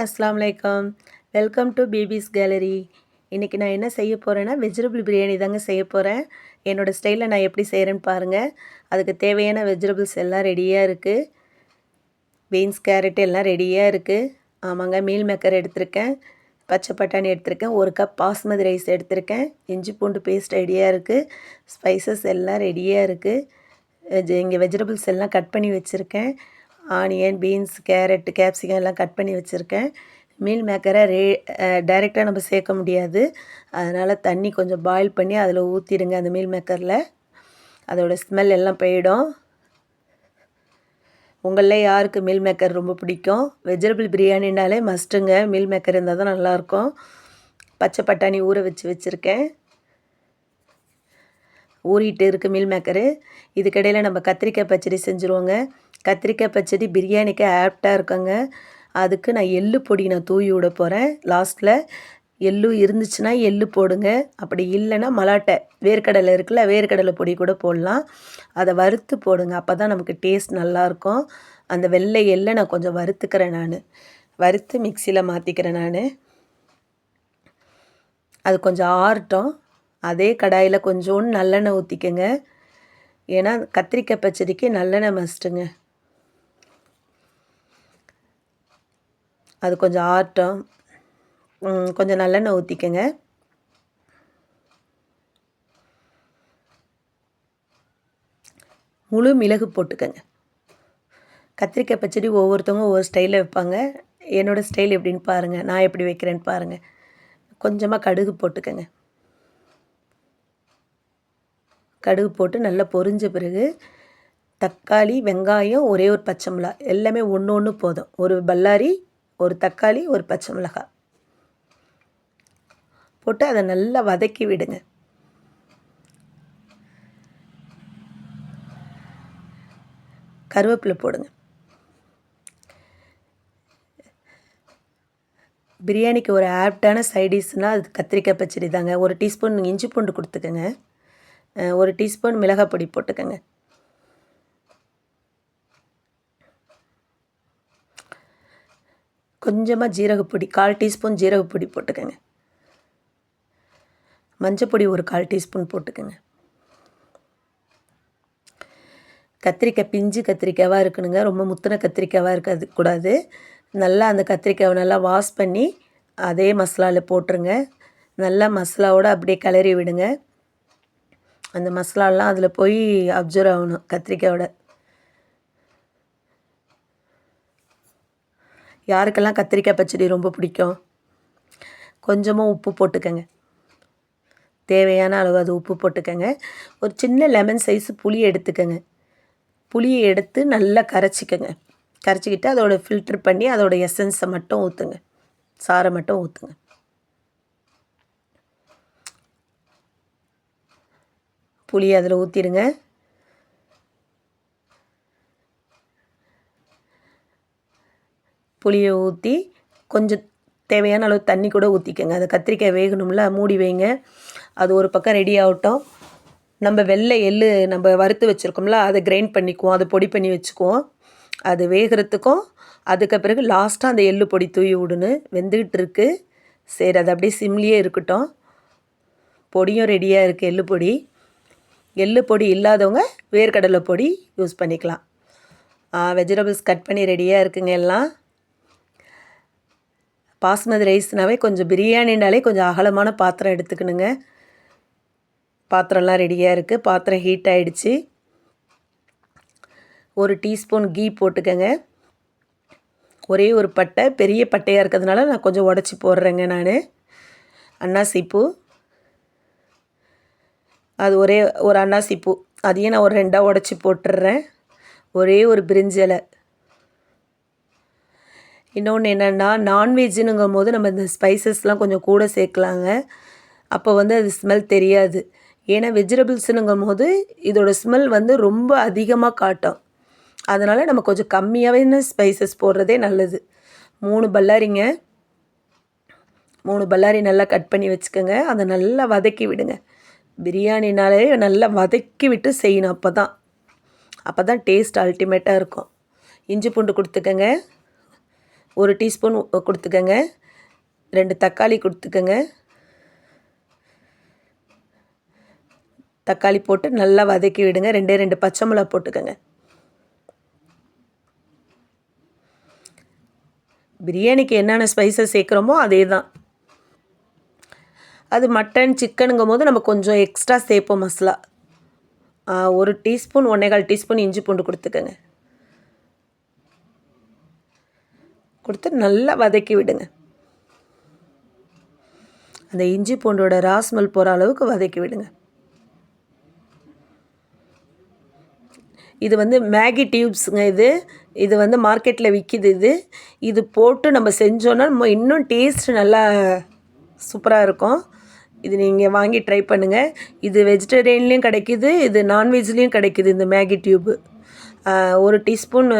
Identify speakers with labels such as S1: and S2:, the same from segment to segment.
S1: அஸ்லாம் வலைக்கம் welcome to பிபிஸ் gallery இன்றைக்கி நான் என்ன செய்ய போகிறேன்னா வெஜிடபிள் பிரியாணி தாங்க செய்ய போகிறேன் என்னோடய ஸ்டைலில் நான் எப்படி செய்கிறேன்னு பாருங்கள் அதுக்கு தேவையான வெஜிடபிள்ஸ் எல்லாம் ரெடியாக இருக்குது பீன்ஸ் கேரட் எல்லாம் ரெடியாக இருக்குது ஆமாங்க மீல் மேக்கர் எடுத்திருக்கேன். பச்சை பட்டாணி எடுத்திருக்கேன். ஒரு கப் பாஸ்மதி ரைஸ் எடுத்திருக்கேன். இஞ்சி பூண்டு பேஸ்ட் ரெடியாக இருக்குது ஸ்பைசஸ் எல்லாம் ரெடியாக இருக்குது இங்கே வெஜிடபிள்ஸ் எல்லாம் கட் பண்ணி வச்சுருக்கேன். ஆனியன் பீன்ஸ் கேரட்டு கேப்சிகம் எல்லாம் கட் பண்ணி வச்சுருக்கேன். மீல் மேக்கரை ரே டைரெக்டாக நம்ம சேர்க்க முடியாது. அதனால் தண்ணி கொஞ்சம் பாயில் பண்ணி அதில் ஊற்றிடுங்க அந்த மீல் மேக்கரில். அதோடய ஸ்மெல் எல்லாம் போயிடும். உங்களில் யாருக்கு மீல் மேக்கர் ரொம்ப பிடிக்கும்? வெஜிடபிள் பிரியாணினாலே மஸ்ட்டுங்க மீல் மேக்கர் இருந்தால் தான் நல்லாயிருக்கும். பச்சை பட்டாணி ஊற வச்சு வச்சுருக்கேன். ஊறிட்டு இருக்குது மீல் மேக்கரு. இதுக்கிடையில் நம்ம கத்திரிக்காய் பச்சடி செஞ்சுருவோங்க. கத்திரிக்காய் பச்சடி பிரியாணிக்கு ஆப்டாக இருக்குங்க. அதுக்கு நான் எள்ளு பொடி நான் தூவி விட போகிறேன் லாஸ்ட்டில் எள்ளு இருந்துச்சுன்னா எள்ளு போடுங்க. அப்படி இல்லைன்னா மலாட்டை. வேர்க்கடலை இருக்குல்ல வேர்க்கடலை பொடி கூட போடலாம். அதை வறுத்து போடுங்க. அப்போ தான் நமக்கு டேஸ்ட் நல்லாயிருக்கும். அந்த வெள்ளை எள்ளை நான் கொஞ்சம் வறுத்துக்கிறேன் நான். வறுத்து மிக்சியில் மாற்றிக்கிறேன் நான். அது கொஞ்சம் ஆறட்டும். அதே கடாயில் கொஞ்சோண்டு நல்லெண்ணெய் ஊற்றிக்கங்க ஏன்னா கத்திரிக்காய் பச்சடிக்கு நல்லெண்ணெய் மஸ்ட்டுங்க அது கொஞ்சம் ஆட்டம். கொஞ்சம் நல்லெண்ணெய் ஊற்றிக்கங்க முழு மிளகு போட்டுக்கங்க. கத்திரிக்காய் பச்சடி ஒவ்வொருத்தவங்க ஒவ்வொரு ஸ்டைலில் வைப்பாங்க. என்னோடய ஸ்டைல் எப்படின்னு பாருங்கள் நான் எப்படி வைக்கிறேன்னு பாருங்கள் கொஞ்சமாக கடுகு போட்டுக்கங்க. கடுகு போட்டு நல்லா பொரிஞ்ச பிறகு தக்காளி வெங்காயம் ஒரே ஒரு பச்சை மிளகா. எல்லாமே ஒன்று ஒன்று போதும். ஒரு பல்லாரி ஒரு தக்காளி ஒரு பச்சை மிளகாய். போட்டு அதை நல்லா வதக்கி விடுங்க. கருவேப்பிலை போடுங்க. பிரியாணிக்கு ஒரு ஆப்டான சைடிஷ்னால் அது கத்திரிக்காய் பச்சடி தாங்க. ஒரு டீஸ்பூன் இஞ்சி பூண்டு கொடுத்துக்கோங்க. ஒரு டீஸ்பூன் மிளகாய் பொடி போட்டுக்கோங்க. கொஞ்சமாக ஜீரகப்பொடி கால் டீஸ்பூன் ஜீரகப்பொடி போட்டுக்கோங்க. மஞ்சப்பொடி ஒரு கால் டீஸ்பூன் போட்டுக்கோங்க. கத்திரிக்காய் பிஞ்சு கத்திரிக்காவாக இருக்கணுங்க. ரொம்ப முத்தின கத்திரிக்காவாக இருக்காது கூடாது. நல்லா அந்த கத்திரிக்காவை நல்லா வாஷ் பண்ணி அதே மசாலாவில் போட்டுருங்க. நல்லா மசாலாவோடு அப்படியே கிளறி விடுங்க. அந்த மசாலாலாம் அதில் போய் அப்சர்வ் ஆகணும் கத்திரிக்காயோட யாருக்கெல்லாம் கத்திரிக்காய் பச்சடி ரொம்ப பிடிக்கும்? கொஞ்சமாக உப்பு போட்டுக்கங்க. தேவையான அளவு அது உப்பு போட்டுக்கங்க. ஒரு சின்ன லெமன் சைஸ் புளி எடுத்துக்கங்க. புளியை எடுத்து நல்லா கரைச்சிக்கங்க. கரைச்சிக்கிட்டு அதோட ஃபில்ட்ரு பண்ணி அதோட எசன்ஸை மட்டும் ஊற்றுங்க சாரை மட்டும் ஊற்றுங்க புளி அதில் ஊற்றிடுங்க புளியை ஊற்றி கொஞ்சம் தேவையான அளவு தண்ணி கூட ஊற்றிக்கங்க அதை கத்திரிக்காய் வேகணும்ல மூடி வைங்க. அது ஒரு பக்கம் ரெடி ஆகட்டும். நம்ம வெள்ளை எள்ளு நம்ம வறுத்து வச்சுருக்கோம்ல அதை கிரைண்ட் பண்ணிக்குவோம். அதை பொடி பண்ணி வச்சுக்குவோம். அது வேகிறதுக்கும் அதுக்கு பிறகு லாஸ்ட்டாக அந்த எள்ளு பொடி தூவி விடுன்னு வெந்துக்கிட்டு இருக்கு. சரி அது அப்படியே சிம்லியே இருக்கட்டும். பொடியும் ரெடியாக இருக்குது எள்ளு பொடி. எள்ளு பொடி இல்லாதவங்க வேர்க்கடலை பொடி யூஸ் பண்ணிக்கலாம். வெஜிடபிள்ஸ் கட் பண்ணி ரெடியாக இருக்குங்க எல்லாம். பாஸ்மதி ரைஸ்னாவே கொஞ்சம் பிரியாணினாலே கொஞ்சம் அகலமான பாத்திரம் எடுத்துக்கணுங்க. பாத்திரம்லாம் ரெடியாக இருக்குது பாத்திரம் ஹீட் ஆகிடுச்சு ஒரு டீஸ்பூன் கீ போட்டுக்கங்க. ஒரே ஒரு பட்டை பெரிய பட்டையாக இருக்கிறதுனால நான் கொஞ்சம் உடச்சி போடுறேங்க நான். அன்னாசிப்பூ. அது ஒரே ஒரு அன்னாசிப்பூ. அதையும் நான் ஒரு ரெண்டாக உடச்சி போட்டுடுறேன். ஒரே ஒரு பிரிஞ்சலை. இன்னொன்று என்னென்னா நான்வெஜ்ஜுனுங்கும் போது நம்ம இந்த ஸ்பைசஸ்லாம் கொஞ்சம் கூட சேர்க்கலாங்க. அப்போ வந்து அது ஸ்மெல் தெரியாது. ஏன்னா வெஜிடபிள்ஸுனுங்கும் போது இதோடய ஸ்மெல் வந்து ரொம்ப அதிகமாக காட்டும். அதனால் நம்ம கொஞ்சம் கம்மியாகவே ஸ்பைசஸ் போடுறதே நல்லது. மூணு பல்லாரிங்க. மூணு பல்லாரி நல்லா கட் பண்ணி வச்சுக்கோங்க. அதை நல்லா வதக்கி விடுங்க. பிரியாணினாலே நல்லா வதக்கி விட்டு செய்யணும் அப்போ தான் அப்போ தான் டேஸ்ட் அல்டிமேட்டாக இருக்கும். இஞ்சி பூண்டு கொடுத்துக்கங்க. ஒரு டீஸ்பூன் கொடுத்துக்கங்க. ரெண்டு தக்காளி கொடுத்துக்கங்க. தக்காளி போட்டு நல்லா வதக்கி விடுங்க. ரெண்டே ரெண்டு பச்சை மிளகா போட்டுக்கோங்க. பிரியாணிக்கு என்னென்ன ஸ்பைசஸ் சேர்க்குறோமோ அதே தான் அது மட்டன் சிக்கனுங்கும் போது நம்ம கொஞ்சம் எக்ஸ்ட்ரா சேர்ப்போம் மசாலா. ஒரு டீஸ்பூன் ஒன்றேகால் டீஸ்பூன் இஞ்சி பூண்டு கொடுத்துக்கோங்க. கொடுத்து நல்லா வதக்கி விடுங்க. அந்த இஞ்சி பூண்டோட ராஸ்மல் போகிற அளவுக்கு வதக்கி விடுங்க. இது வந்து மேகி டியூப்ஸுங்க இது. இது வந்து மார்க்கெட்டில் விற்கிது இது. இது போட்டு நம்ம செஞ்சோன்னா நம்ம இன்னும் டேஸ்ட் நல்லா சூப்பராக இருக்கும். இது நீங்கள் வாங்கி ட்ரை பண்ணுங்கள் இது வெஜிடேரியன்லேயும் கிடைக்கிது இது நான்வெஜ்லேயும் கிடைக்கிது இந்த மேகி டியூப்பு. ஒரு டீஸ்பூன்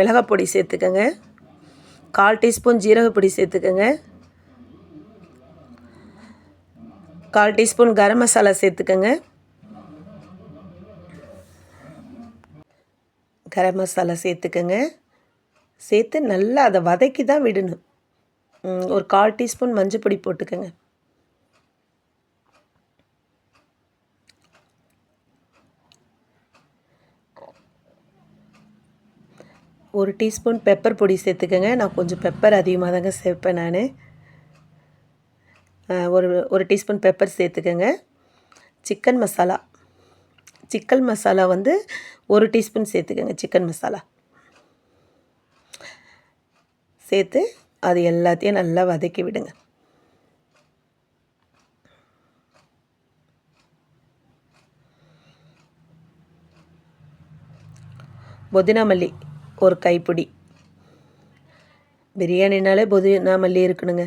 S1: மிளகாய் பொடி சேர்த்துக்கோங்க. கால் டீஸ்பூன் ஜீரகப்பொடி சேர்த்துக்கோங்க. கால் டீஸ்பூன் கரம் மசாலா சேர்த்துக்கோங்க. கரம் மசாலா சேர்த்துக்கோங்க. சேர்த்து நல்லா அதை வதக்கி தான் விடணும் ஒரு கால் டீஸ்பூன் மஞ்சள் பொடி போட்டுக்கோங்க. ஒரு டீஸ்பூன் பெப்பர் பொடி சேர்த்துக்கோங்க. நான் கொஞ்சம் பெப்பர் அதிகமாக தாங்க சேர்ப்பேன் நான். ஒரு ஒரு டீஸ்பூன் பெப்பர் சேர்த்துக்கோங்க. சிக்கன் மசாலா. சிக்கன் மசாலா வந்து ஒரு டீஸ்பூன் சேர்த்துக்கோங்க சிக்கன் மசாலா. சேர்த்து அது எல்லாத்தையும் நல்லா வதக்கி விடுங்க. புதினா மல்லி. ஒரு கைப்பிடி. பிரியாணினாலே புதினா மல்லி இருக்கணுங்க.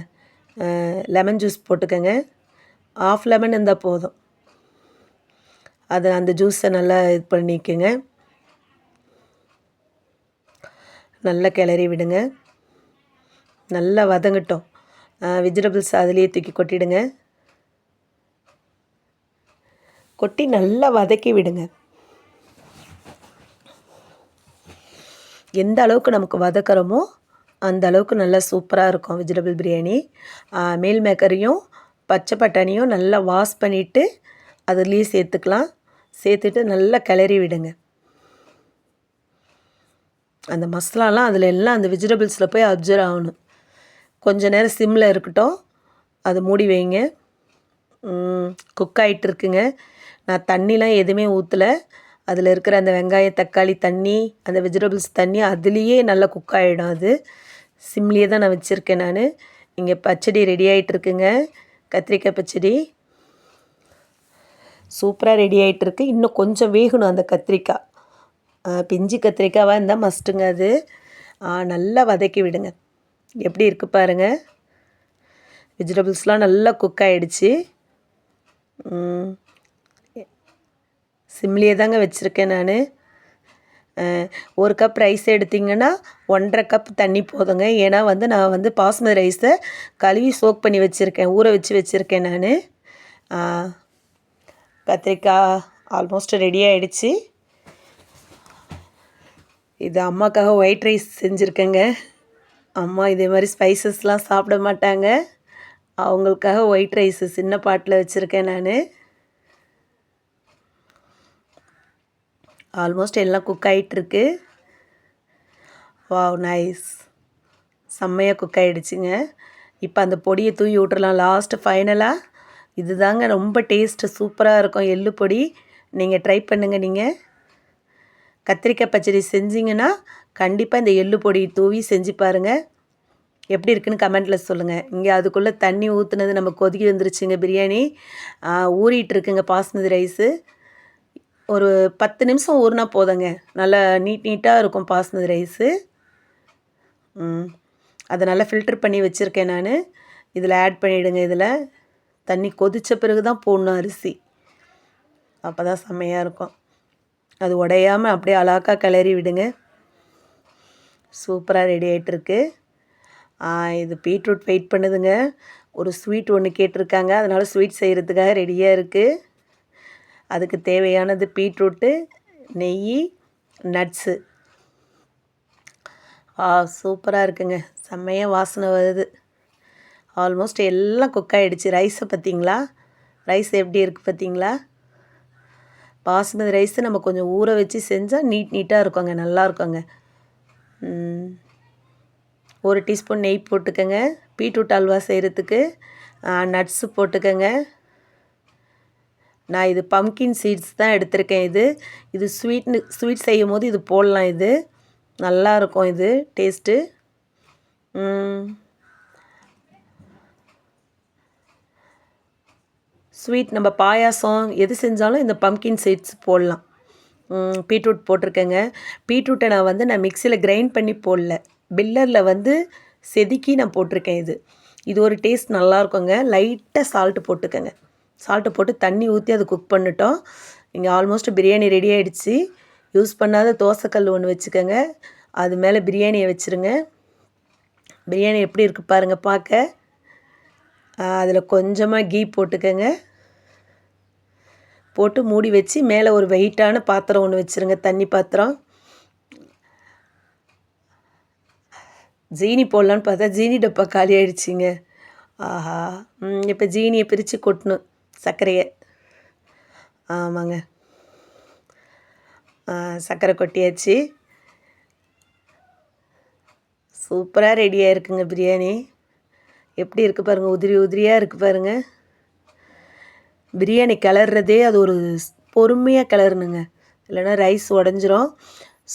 S1: லெமன் ஜூஸ் போட்டுக்கோங்க. ஆஃப் லெமன் இருந்தால் போதும். அதை அந்த ஜூஸை நல்லா இது பண்ணிக்கோங்க. நல்லா கிளறி விடுங்க. நல்லா வதங்கட்டும். வெஜிடபிள்ஸ் அதுலேயே தூக்கி கொட்டிடுங்க. கொட்டி நல்லா வதக்கி விடுங்க. எந்த அளவுக்கு நமக்கு வதக்கிறோமோ அந்த அளவுக்கு நல்லா சூப்பராக இருக்கும் வெஜிடபிள் பிரியாணி. மீல் மேக்கரையும் பச்சை பட்டாணியும் நல்லா வாஷ் பண்ணிவிட்டு அதுலேயே சேர்த்துக்கலாம். சேர்த்துட்டு நல்லா கிளறி விடுங்க. அந்த மசாலாலாம் அதில் எல்லாம் அந்த வெஜிடபிள்ஸில் போய் அப்சர்வ் ஆகணும். கொஞ்ச நேரம் சிம்மில் இருக்கட்டும். அதை மூடி வைங்க. குக் ஆகிட்டு இருக்குங்க. நான் தண்ணிலாம் எதுவுமே ஊற்றலை அதில் இருக்கிற அந்த வெங்காயம் தக்காளி தண்ணி அந்த வெஜிடபிள்ஸ் தண்ணி அதுலேயே நல்லா குக் ஆகிடும் அது. சிம்லேயே தான் நான் வச்சுருக்கேன் நான். இங்கே பச்சடி ரெடி ஆகிட்டுருக்குங்க கத்திரிக்காய் பச்சடி. சூப்பராக ரெடி ஆகிட்டுருக்கு இன்னும் கொஞ்சம் வேகணும் அந்த கத்திரிக்காய். பிஞ்சு கத்திரிக்காவாக இருந்தால் மஸ்ட்டுங்க அது. நல்லா வதக்கி விடுங்க. எப்படி இருக்குது பாருங்கள் வெஜிடபிள்ஸ்லாம் நல்லா குக் ஆகிடுச்சி சிம்லியே தாங்க வச்சுருக்கேன் நான். ஒரு கப் ரைஸ் எடுத்திங்கன்னா ஒன்றரை கப் தண்ணி போதுங்க. ஏன்னா வந்து நான் வந்து பாஸ்மதி ரைஸை கழுவி சோக் பண்ணி வச்சுருக்கேன் ஊற வச்சு வச்சுருக்கேன் நான். கத்திரிக்காய் ஆல்மோஸ்ட் ரெடி ஆகிடுச்சு இது அம்மாக்காக ஒயிட் ரைஸ் செஞ்சுருக்கேங்க. அம்மா இதே மாதிரி ஸ்பைசஸ்லாம் சாப்பிட மாட்டாங்க. அவங்களுக்காக ஒயிட் ரைஸு சின்ன பாட்டில் வச்சுருக்கேன் நான். ஆல்மோஸ்ட் எல்லாம் குக் ஆகிட்டுருக்கு வாவ் நைஸ் செம்மையாக குக் ஆகிடுச்சிங்க இப்போ அந்த பொடியை தூவி விட்றலாம் லாஸ்ட்டு ஃபைனலாக இது தாங்க ரொம்ப டேஸ்ட்டு சூப்பராக இருக்கும். எள்ளு பொடி. நீங்கள் ட்ரை பண்ணுங்கள் நீங்கள் கத்திரிக்காய் பச்சடி செஞ்சிங்கன்னா கண்டிப்பாக இந்த எள்ளு பொடி தூவி செஞ்சு பாருங்கள் எப்படி இருக்குன்னு கமெண்ட்டில் சொல்லுங்கள் இங்கே அதுக்குள்ளே தண்ணி ஊற்றுனது நம்ம கொதிக்கி வந்துருச்சுங்க. பிரியாணி ஊறிட்டுருக்குங்க பாஸ்மதி ரைஸு ஒரு பத்து நிமிஷம் ஊறினா போதுங்க. நல்லா நீட் நீட்டாக இருக்கும் பாஸ்மதி ரைஸு. அதை நல்லா ஃபில்டர் பண்ணி வச்சுருக்கேன் நான். இதில் ஆட் பண்ணிவிடுங்க இதில். தண்ணி கொதித்த பிறகு தான் போடணும் அரிசி. அப்போ தான் செம்மையாக இருக்கும். அது உடையாமல் அப்படியே அழகாக கிளறி விடுங்க. சூப்பராக ரெடி ஆகிட்டுருக்கு இது பீட்ரூட் வெயிட் பண்ணுதுங்க. ஒரு ஸ்வீட் ஒன்று கேட்டிருக்காங்க. அதனால் ஸ்வீட் செய்கிறதுக்காக ரெடியாக இருக்குது அதுக்கு தேவையானது பீட்ரூட்டு நெய் நட்ஸு. ஆ சூப்பராக இருக்குங்க. செம்மையாக வாசனை வருது. ஆல்மோஸ்ட் எல்லாம் குக் ஆகிடுச்சு ரைஸை பார்த்தீங்களா? ரைஸ் எப்படி இருக்குது பார்த்தீங்களா? பாசுமதி ரைஸை நம்ம கொஞ்சம் ஊற வச்சு செஞ்சால் நீட் நீட்டாக இருக்குங்க. நல்லா இருக்குங்க. ஒரு டீஸ்பூன் நெய் போட்டுக்கோங்க. பீட்ரூட் அல்வா செய்கிறதுக்கு நட்ஸு போட்டுக்கோங்க. நான் இது பம்கின் சீட்ஸ் தான் எடுத்திருக்கேன் இது. இது ஸ்வீட்னு ஸ்வீட் செய்யும் போது இது போடலாம் இது. நல்லாயிருக்கும் இது டேஸ்ட்டு ஸ்வீட் நம்ம பாயாசம் எது செஞ்சாலும் இந்த பம்கின் சீட்ஸ் போடலாம். பீட்ரூட் போட்டிருக்கேங்க. பீட்ரூட்டை நான் வந்து நான் மிக்சியில் கிரைண்ட் பண்ணி போடல. பில்லரில் வந்து செதுக்கி நான் போட்டிருக்கேன் இது. இது ஒரு டேஸ்ட் நல்லாயிருக்குங்க லைட்டாக சால்ட்டு போட்டுக்கோங்க. சால்ட்டு போட்டு தண்ணி ஊற்றி அதை குக் பண்ணிட்டோம். இங்கே ஆல்மோஸ்ட் பிரியாணி ரெடி ஆகிடுச்சு யூஸ் பண்ணாத தோசைக்கல் ஒன்று வச்சுக்கோங்க. அது மேலே பிரியாணியை வச்சுருங்க. பிரியாணி எப்படி இருக்குது பாருங்கள் பார்க்க. அதில் கொஞ்சமாக கீ போட்டுக்கோங்க. போட்டு மூடி வச்சு மேலே ஒரு வெயிட்டான பாத்திரம் ஒன்று வச்சுருங்க தண்ணி பாத்திரம். ஜீனி போடலான்னு பார்த்தா ஜீனி டப்பா காலி ஆயிடுச்சிங்க. ஆஹா. இப்போ ஜீனியை பிரித்து கொட்டணும். சர்க்கரையை. ஆமாங்க. சர்க்கரை கொட்டியாச்சு. சூப்பராக ரெடியாக இருக்குங்க பிரியாணி. எப்படி இருக்குது பாருங்கள் உதிரி உதிரியாக இருக்குது பாருங்கள் பிரியாணி கிளறதே அது ஒரு பொறுமையாக கிளறணுங்க. இல்லைன்னா ரைஸ் உடஞ்சிரும்.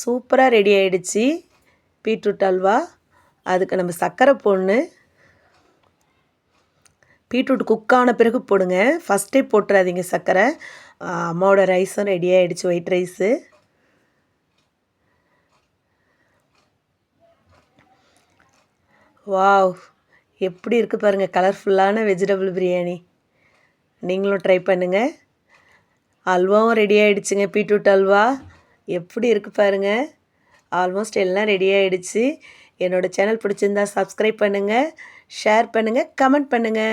S1: சூப்பராக ரெடி ஆகிடுச்சி பீட்ரூட் அல்வா. அதுக்கு நம்ம சர்க்கரை போடணும். பீட்ரூட் குக்கான பிறகு போடுங்க. ஃபஸ்ட்டே போட்டுறாதீங்க சர்க்கரை. அம்மாவோட ரைஸும் ரெடி ஆகிடுச்சு ஒயிட் ரைஸு வாவ் எப்படி இருக்குது பாருங்கள் கலர்ஃபுல்லான வெஜிடபிள் பிரியாணி நீங்களும் ட்ரை பண்ணுங்கள் அல்வாவும் ரெடி ஆகிடுச்சுங்க பீட்ரூட் அல்வா. எப்படி இருக்குது பாருங்கள் ஆல்மோஸ்ட் எல்லாம் ரெடி ஆகிடுச்சு என்னோடய சேனல் பிடிச்சிருந்தா சப்ஸ்கிரைப் பண்ணுங்கள் ஷேர் பண்ணுங்கள் கமெண்ட் பண்ணுங்கள்